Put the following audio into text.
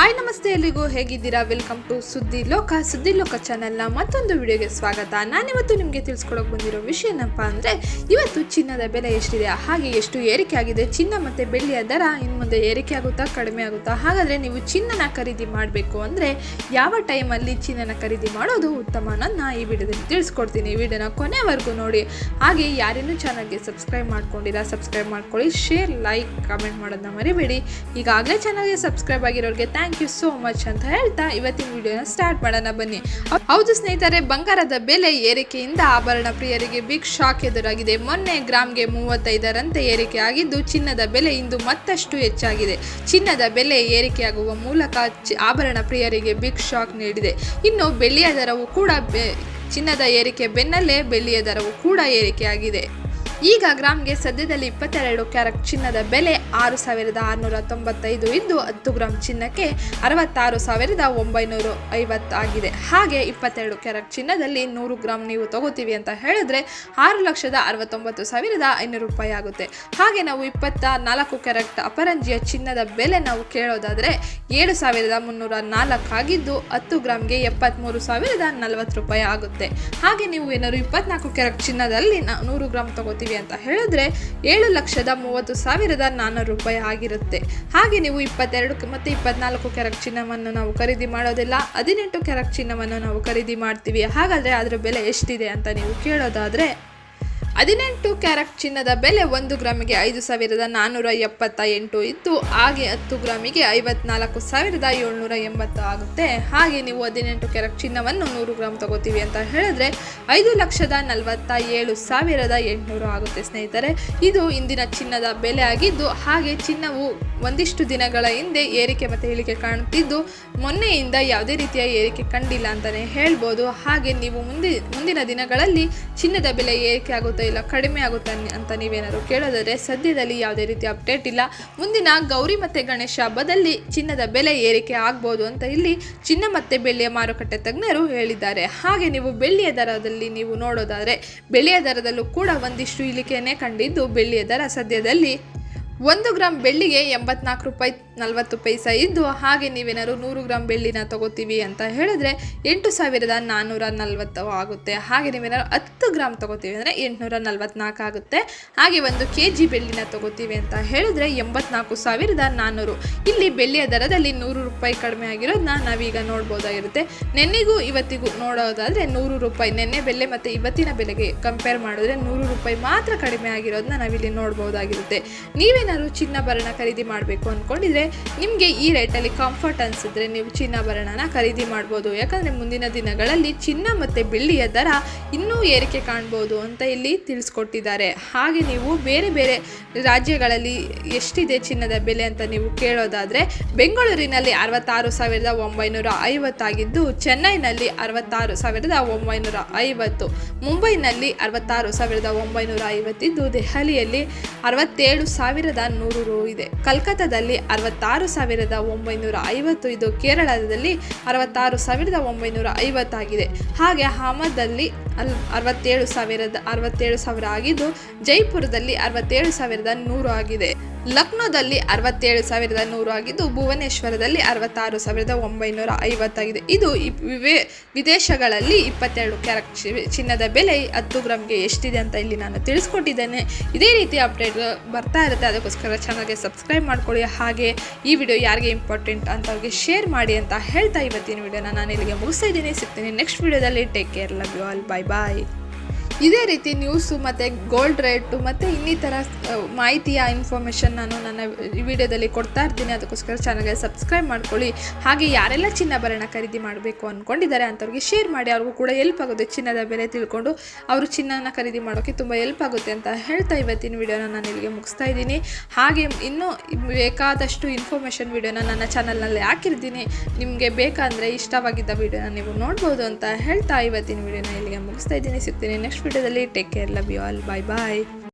Hi ನಮಸ್ತೆ ಎಲ್ಲಿಗೂ ಹೇಗಿದ್ದೀರಾ? ವೆಲ್ಕಮ್ ಟು ಸುದ್ದಿ ಲೋಕ ಸುದ್ದಿ ಲೋಕ ಚಾನೆಲ್ನ ಮತ್ತೊಂದು ವಿಡಿಯೋಗೆ ಸ್ವಾಗತ. ನಾನಿವತ್ತು ನಿಮಗೆ ತಿಳಿಸ್ಕೊಡೋಕೆ ಬಂದಿರೋ ವಿಷಯ ಏನಪ್ಪ ಅಂದರೆ, ಇವತ್ತು ಚಿನ್ನದ ಬೆಲೆ ಎಷ್ಟಿದೆ, ಹಾಗೆ ಎಷ್ಟು ಏರಿಕೆ ಆಗಿದೆ, ಚಿನ್ನ ಮತ್ತು ಬೆಳ್ಳಿಯ ದರ ಇನ್ನು ಮುಂದೆ ಏರಿಕೆ ಆಗುತ್ತಾ, ಕಡಿಮೆ ಆಗುತ್ತಾ? ಹಾಗಾದರೆ ನೀವು ಚಿನ್ನನ ಖರೀದಿ ಮಾಡಬೇಕು ಅಂದರೆ ಯಾವ ಟೈಮಲ್ಲಿ ಚಿನ್ನನ ಖರೀದಿ ಮಾಡೋದು ಉತ್ತಮ ನನ್ನ ಈ ವಿಡಿಯೋದಲ್ಲಿ ತಿಳಿಸ್ಕೊಡ್ತೀನಿ. ವಿಡಿಯೋನ ಕೊನೆವರೆಗೂ ನೋಡಿ. ಹಾಗೆ ಯಾರೇನು ಚಾನಲ್ಗೆ ಸಬ್ಸ್ಕ್ರೈಬ್ ಮಾಡ್ಕೊಂಡಿರಾ ಸಬ್ಸ್ಕ್ರೈಬ್ ಮಾಡ್ಕೊಳ್ಳಿ ಶೇರ್ ಲೈಕ್ ಕಮೆಂಟ್ ಮಾಡೋದನ್ನ ಮರಿಬೇಡಿ. ಈಗಾಗಲೇ ಚಾನಲ್ಗೆ ಸಬ್ಸ್ಕ್ರೈಬ್ ಆಗಿರೋರಿಗೆ ಥ್ಯಾಂಕ್ ಯು ಸೋ ಮಚ್ ಅಂತ ಹೇಳ್ತಾ ಇವತ್ತಿನ ವಿಡಿಯೋನ ಸ್ಟಾರ್ಟ್ ಮಾಡೋಣ ಬನ್ನಿ. ಹೌದು ಸ್ನೇಹಿತರೆ, ಬಂಗಾರದ ಬೆಲೆ ಏರಿಕೆಯಿಂದ ಆಭರಣ ಪ್ರಿಯರಿಗೆ ಬಿಗ್ ಶಾಕ್ ಎದುರಾಗಿದೆ. ಮೊನ್ನೆ ಗ್ರಾಮ್ಗೆ ಮೂವತ್ತೈದರಂತೆ ಏರಿಕೆ ಆಗಿದ್ದು, ಚಿನ್ನದ ಬೆಲೆ ಇಂದು ಮತ್ತಷ್ಟು ಹೆಚ್ಚಾಗಿದೆ. ಚಿನ್ನದ ಬೆಲೆ ಏರಿಕೆಯಾಗುವ ಮೂಲಕ ಆಭರಣ ಪ್ರಿಯರಿಗೆ ಬಿಗ್ ಶಾಕ್ ನೀಡಿದೆ. ಇನ್ನು ಬೆಳ್ಳಿಯ ದರವು ಕೂಡ ಚಿನ್ನದ ಏರಿಕೆ ಬೆನ್ನಲ್ಲೇ ಬೆಳ್ಳಿಯ ದರವು ಕೂಡ ಏರಿಕೆಯಾಗಿದೆ. ಈಗ ಗ್ರಾಮ್ಗೆ ಸದ್ಯದಲ್ಲಿ ಇಪ್ಪತ್ತೆರಡು ಕ್ಯಾರೆಟ್ ಚಿನ್ನದ ಬೆಲೆ ಆರು ಸಾವಿರದ ಆರುನೂರ ತೊಂಬತ್ತೈದು ಇದ್ದು ಹತ್ತು ಗ್ರಾಮ್ ಚಿನ್ನಕ್ಕೆ ಅರವತ್ತಾರು ಸಾವಿರದ ಒಂಬೈನೂರು ಐವತ್ತಾಗಿದೆ ಹಾಗೆ ಇಪ್ಪತ್ತೆರಡು ಕ್ಯಾರೆಟ್ ಚಿನ್ನದಲ್ಲಿ ನೂರು ಗ್ರಾಮ್ ನೀವು ತಗೋತೀವಿ ಅಂತ ಹೇಳಿದ್ರೆ ಆರು ಲಕ್ಷದ ಅರವತ್ತೊಂಬತ್ತು ಸಾವಿರದ ಐನೂರು ರೂಪಾಯಿ ಆಗುತ್ತೆ. ಹಾಗೆ ನಾವು ಇಪ್ಪತ್ತ ನಾಲ್ಕು ಕ್ಯಾರೆಟ್ ಅಪರಂಜಿಯ ಚಿನ್ನದ ಬೆಲೆ ನಾವು ಕೇಳೋದಾದರೆ ಏಳು ಸಾವಿರದ ಮುನ್ನೂರ ನಾಲ್ಕು ಆಗಿದ್ದು ಹತ್ತು ಗ್ರಾಮ್ಗೆ ಎಪ್ಪತ್ತ್ಮೂರು ಸಾವಿರದ ನಲವತ್ತು ರೂಪಾಯಿ ಆಗುತ್ತೆ. ಹಾಗೆ ನೀವು ಏನಾದ್ರು ಇಪ್ಪತ್ನಾಲ್ಕು ಕ್ಯಾರೆಟ್ ಚಿನ್ನದಲ್ಲಿ ನೂರು ಗ್ರಾಮ್ ತಗೋತೀವಿ ಅಂತ ಹೇಳಿದ್ರೆ ಏಳು ಲಕ್ಷದ ಮೂವತ್ತು ಸಾವಿರದ ನಾನ್ನೂರು ರೂಪಾಯಿ ಆಗಿರುತ್ತೆ. ಹಾಗೆ ನೀವು ಇಪ್ಪತ್ತೆರಡು ಮತ್ತು ಇಪ್ಪತ್ನಾಲ್ಕು ಕ್ಯಾರೆಟ್ ಚಿನ್ನವನ್ನು ನಾವು ಖರೀದಿ ಮಾಡೋದಿಲ್ಲ, ಹದಿನೆಂಟು ಕೆರಕ್ ಚಿನ್ನವನ್ನು ನಾವು ಖರೀದಿ ಮಾಡ್ತೀವಿ. ಹಾಗಾದರೆ ಅದರ ಬೆಲೆ ಎಷ್ಟಿದೆ ಅಂತ ನೀವು ಕೇಳೋದಾದರೆ ಹದಿನೆಂಟು ಕ್ಯಾರೆಟ್ ಚಿನ್ನದ ಬೆಲೆ ಒಂದು ಗ್ರಾಮಿಗೆ ಐದು ಸಾವಿರದ ನಾನ್ನೂರ ಎಪ್ಪತ್ತ ಎಂಟು ಇದ್ದು, ಹಾಗೆ ಹತ್ತು ಗ್ರಾಮಿಗೆ ಐವತ್ನಾಲ್ಕು ಸಾವಿರದ ಏಳ್ನೂರ ಎಂಬತ್ತು ಆಗುತ್ತೆ. ಹಾಗೆ ನೀವು ಹದಿನೆಂಟು ಕ್ಯಾರೆಟ್ ಚಿನ್ನವನ್ನು ನೂರು ಗ್ರಾಮ್ ತಗೋತೀವಿ ಅಂತ ಹೇಳಿದ್ರೆ, ಐದು ಲಕ್ಷದ ನಲವತ್ತ ಏಳು ಸಾವಿರದ ಎಂಟುನೂರು ಆಗುತ್ತೆ ಸ್ನೇಹಿತರೆ. ಇದು ಇಂದಿನ ಚಿನ್ನದ ಬೆಲೆ ಆಗಿದ್ದು, ಹಾಗೆ ಚಿನ್ನವು ಒಂದಿಷ್ಟು ದಿನಗಳ ಹಿಂದೆ ಏರಿಕೆ ಮತ್ತು ಇಳಿಕೆ ಕಾಣುತ್ತಿದ್ದು, ಮೊನ್ನೆಯಿಂದ ಯಾವುದೇ ರೀತಿಯ ಏರಿಕೆ ಕಂಡಿಲ್ಲ ಅಂತಲೇ ಹೇಳ್ಬೋದು. ಹಾಗೆ ನೀವು ಮುಂದೆ, ಮುಂದಿನ ದಿನಗಳಲ್ಲಿ ಚಿನ್ನದ ಬೆಲೆ ಏರಿಕೆ ಆಗುತ್ತಾ ಇಲ್ಲ, ಕಡಿಮೆ ಆಗುತ್ತೆ ಅಂತ ನೀವೇನಾದ್ರು ಕೇಳೋದಾದರೆ ಸದ್ಯದಲ್ಲಿ ಯಾವುದೇ ರೀತಿ ಅಪ್ಡೇಟ್ ಇಲ್ಲ. ಮುಂದಿನ ಗೌರಿ ಮತ್ತು ಗಣೇಶ ಹಬ್ಬದಲ್ಲಿ ಚಿನ್ನದ ಬೆಲೆ ಏರಿಕೆ ಆಗ್ಬೋದು ಅಂತ ಇಲ್ಲಿ ಚಿನ್ನ ಮತ್ತು ಬೆಳ್ಳಿಯ ಮಾರುಕಟ್ಟೆ ತಜ್ಞರು ಹೇಳಿದ್ದಾರೆ. ಹಾಗೆ ನೀವು ಬೆಳ್ಳಿಯ ದರದಲ್ಲಿ ನೀವು ನೋಡೋದಾದರೆ ಬೆಳ್ಳಿಯ ದರದಲ್ಲೂ ಕೂಡ ಒಂದಿಷ್ಟು ಇಳಿಕೆಯನ್ನೇ ಕಂಡಿದ್ದು ಬೆಳ್ಳಿಯ ದರ ಸದ್ಯದಲ್ಲಿ ಒಂದು ಗ್ರಾಮ್ ಬೆಳ್ಳಿಗೆ ಎಂಬತ್ನಾಲ್ಕು ರೂಪಾಯಿ ನಲ್ವತ್ತು ಪೈಸೆ ಇದ್ದು ಹಾಗೆ ನೀವೇನಾದ್ರು ನೂರು ಗ್ರಾಮ್ ಬೆಳ್ಳಿನ ತಗೋತೀವಿ ಅಂತ ಹೇಳಿದ್ರೆ ಎಂಟು ಸಾವಿರದ ನಾನ್ನೂರ ನಲ್ವತ್ತು ಆಗುತ್ತೆ. ಹಾಗೆ ನೀವೇನಾದ್ರು ಹತ್ತು ಗ್ರಾಮ್ ತಗೋತೀವಿ ಅಂದರೆ ಎಂಟುನೂರ ನಲ್ವತ್ನಾಲ್ಕು ಆಗುತ್ತೆ. ಹಾಗೆ ಒಂದು ಕೆ ಜಿ ಬೆಳ್ಳಿನ ತಗೋತೀವಿ ಅಂತ ಹೇಳಿದ್ರೆ ಎಂಬತ್ನಾಲ್ಕು ಸಾವಿರದ ನಾನ್ನೂರು. ಇಲ್ಲಿ ಬೆಳ್ಳಿಯ ದರದಲ್ಲಿ ನೂರು ರೂಪಾಯಿ ಕಡಿಮೆ ಆಗಿರೋದನ್ನ ನಾವೀಗ ನೋಡ್ಬೋದಾಗಿರುತ್ತೆ. ನೆನ್ನೆಗೂ ಇವತ್ತಿಗೂ ನೋಡೋದಾದರೆ ನೂರು ರೂಪಾಯಿ. ನೆನ್ನೆ ಬೆಲೆ ಮತ್ತು ಇವತ್ತಿನ ಬೆಲೆಗೆ ಕಂಪೇರ್ ಮಾಡಿದ್ರೆ ನೂರು ರೂಪಾಯಿ ಮಾತ್ರ ಕಡಿಮೆ ಆಗಿರೋದನ್ನ ನಾವಿಲ್ಲಿ ನೋಡ್ಬೋದಾಗಿರುತ್ತೆ. ನೀವೇನಾದ್ರು ಚಿನ್ನಾಭರಣ ಖರೀದಿ ಮಾಡಬೇಕು ಅಂದ್ಕೊಂಡಿದ್ರೆ ನಿಮಗೆ ಈ ರೇಟಲ್ಲಿ ಕಂಫರ್ಟ್ ಅನಿಸಿದ್ರೆ ನೀವು ಚಿನ್ನಾಭರಣನ ಖರೀದಿ ಮಾಡ್ಬೋದು. ಯಾಕಂದರೆ ಮುಂದಿನ ದಿನಗಳಲ್ಲಿ ಚಿನ್ನ ಮತ್ತು ಬೆಳ್ಳಿಯ ದರ ಇನ್ನೂ ಏರಿಕೆ ಕಾಣ್ಬೋದು ಅಂತ ಇಲ್ಲಿ ತಿಳಿಸ್ಕೊಟ್ಟಿದ್ದಾರೆ. ಹಾಗೆ ನೀವು ಬೇರೆ ಬೇರೆ ರಾಜ್ಯಗಳಲ್ಲಿ ಎಷ್ಟಿದೆ ಚಿನ್ನದ ಬೆಲೆ ಅಂತ ನೀವು ಕೇಳೋದಾದರೆ, ಬೆಂಗಳೂರಿನಲ್ಲಿ ಅರವತ್ತಾರು ಸಾವಿರದ ಒಂಬೈನೂರ ಐವತ್ತಾಗಿದ್ದು ಚೆನ್ನೈನಲ್ಲಿ ಅರವತ್ತಾರು ಸಾವಿರದ ಒಂಬೈನೂರ ಐವತ್ತು, ಮುಂಬೈನಲ್ಲಿ ಅರವತ್ತಾರು ಸಾವಿರದ ಒಂಬೈನೂರ ಐವತ್ತಿದ್ದು ದೆಹಲಿಯಲ್ಲಿ ಅರವತ್ತೇಳು ಸಾವಿರದ ನೂರು ರು ಇದೆ. ಕಲ್ಕತ್ತಾದಲ್ಲಿ ಅರವತ್ತಾರು ಸಾವಿರದ ಒಂಬೈನೂರ ಐವತ್ತು. ಇದು ಕೇರಳದಲ್ಲಿ ಅರವತ್ತಾರು ಸಾವಿರದ ಒಂಬೈನೂರ ಐವತ್ತಾಗಿದೆ ಹಾಗೆ ಅಹಮದಲ್ಲಿ ಅಲ್ ಅರವತ್ತೇಳು ಸಾವಿರದ, ಅರವತ್ತೇಳು ಸಾವಿರ ಆಗಿದ್ದು ಜೈಪುರದಲ್ಲಿ ಅರವತ್ತೇಳು ಸಾವಿರದ ನೂರು ಆಗಿದೆ. ಲಕ್ನೋದಲ್ಲಿ ಅರವತ್ತೇಳು ಸಾವಿರದ ನೂರು ಆಗಿದ್ದು ಭುವನೇಶ್ವರದಲ್ಲಿ ಅರವತ್ತಾರು ಸಾವಿರದ ಒಂಬೈನೂರ ಐವತ್ತಾಗಿದೆ. ಇದು ವಿವೇ, ವಿದೇಶಗಳಲ್ಲಿ ಇಪ್ಪತ್ತೆರಡು ಕ್ಯಾರೆಟ್ ಚಿನ್ನದ ಬೆಲೆ ಹತ್ತು ಗ್ರಾಮ್ಗೆ ಎಷ್ಟಿದೆ ಅಂತ ಇಲ್ಲಿ ನಾನು ತಿಳಿಸ್ಕೊಟ್ಟಿದ್ದೇನೆ. ಇದೇ ರೀತಿ ಅಪ್ಡೇಟ್ ಬರ್ತಾ ಇರುತ್ತೆ. ಅದಕ್ಕೋಸ್ಕರ ಚಾನಲ್ಗೆ ಸಬ್ಸ್ಕ್ರೈಬ್ ಮಾಡ್ಕೊಳ್ಳಿ. ಹಾಗೆ ಈ ವಿಡಿಯೋ ಯಾರಿಗೆ ಇಂಪಾರ್ಟೆಂಟ್ ಅಂತವ್ರಿಗೆ ಶೇರ್ ಮಾಡಿ ಅಂತ ಹೇಳ್ತಾ ಇವತ್ತಿನ ವಿಡಿಯೋನ ನಾನು ಇಲ್ಲಿಗೆ ಮುಗಿಸ್ತಾ ಇದ್ದೀನಿ. ಸಿಗ್ತೀನಿ ನೆಕ್ಸ್ಟ್ ವಿಡಿಯೋದಲ್ಲಿ. Take care. Love you all. Bye bye. ಇದೇ ರೀತಿ ನ್ಯೂಸು ಮತ್ತು ಗೋಲ್ಡ್ ರೇಟು ಮತ್ತು ಇನ್ನಿತರ ಮಾಹಿತಿಯ ಇನ್ಫಾರ್ಮೇಷನ್ ನಾನು ನನ್ನ ವಿಡಿಯೋದಲ್ಲಿ ಕೊಡ್ತಾ ಇರ್ತೀನಿ. ಅದಕ್ಕೋಸ್ಕರ ಚಾನಲ್ಗೆ ಸಬ್ಸ್ಕ್ರೈಬ್ ಮಾಡ್ಕೊಳ್ಳಿ. ಹಾಗೆ ಯಾರೆಲ್ಲ ಚಿನ್ನಾಭರಣ ಖರೀದಿ ಮಾಡಬೇಕು ಅಂದ್ಕೊಂಡಿದ್ದಾರೆ ಅಂಥವ್ರಿಗೆ ಶೇರ್ ಮಾಡಿ. ಅವ್ರಿಗೂ ಕೂಡ ಹೆಲ್ಪ್ ಆಗುತ್ತೆ ಚಿನ್ನದ ಬೆಲೆ ತಿಳ್ಕೊಂಡು. ಅವರು ಚಿನ್ನನ ಖರೀದಿ ಮಾಡೋಕ್ಕೆ ತುಂಬ ಹೆಲ್ಪ್ ಆಗುತ್ತೆ ಅಂತ ಹೇಳ್ತಾ ಇವತ್ತಿನ ವಿಡಿಯೋನ ನಾನು ಇಲ್ಲಿಗೆ ಮುಗಿಸ್ತಾ ಇದ್ದೀನಿ. ಹಾಗೆ ಇನ್ನೂ ಬೇಕಾದಷ್ಟು ಇನ್ಫಾರ್ಮೇಷನ್ ವಿಡಿಯೋನ ನನ್ನ ಚಾನಲ್ನಲ್ಲಿ ಹಾಕಿರ್ತೀನಿ. ನಿಮಗೆ ಬೇಕಂದರೆ ಇಷ್ಟವಾಗಿದ್ದ ವಿಡಿಯೋನ ನೀವು ನೋಡ್ಬೋದು ಅಂತ ಹೇಳ್ತಾ ಇವತ್ತಿನ ವಿಡಿಯೋನ ಇಲ್ಲಿಗೆ ಮುಗಿಸ್ತಾ ಇದ್ದೀನಿ. ಸಿಗ್ತೀನಿ ನೆಕ್ಸ್ಟ್ ವಿಡಿಯೋದಲ್ಲಿ take care love you all bye bye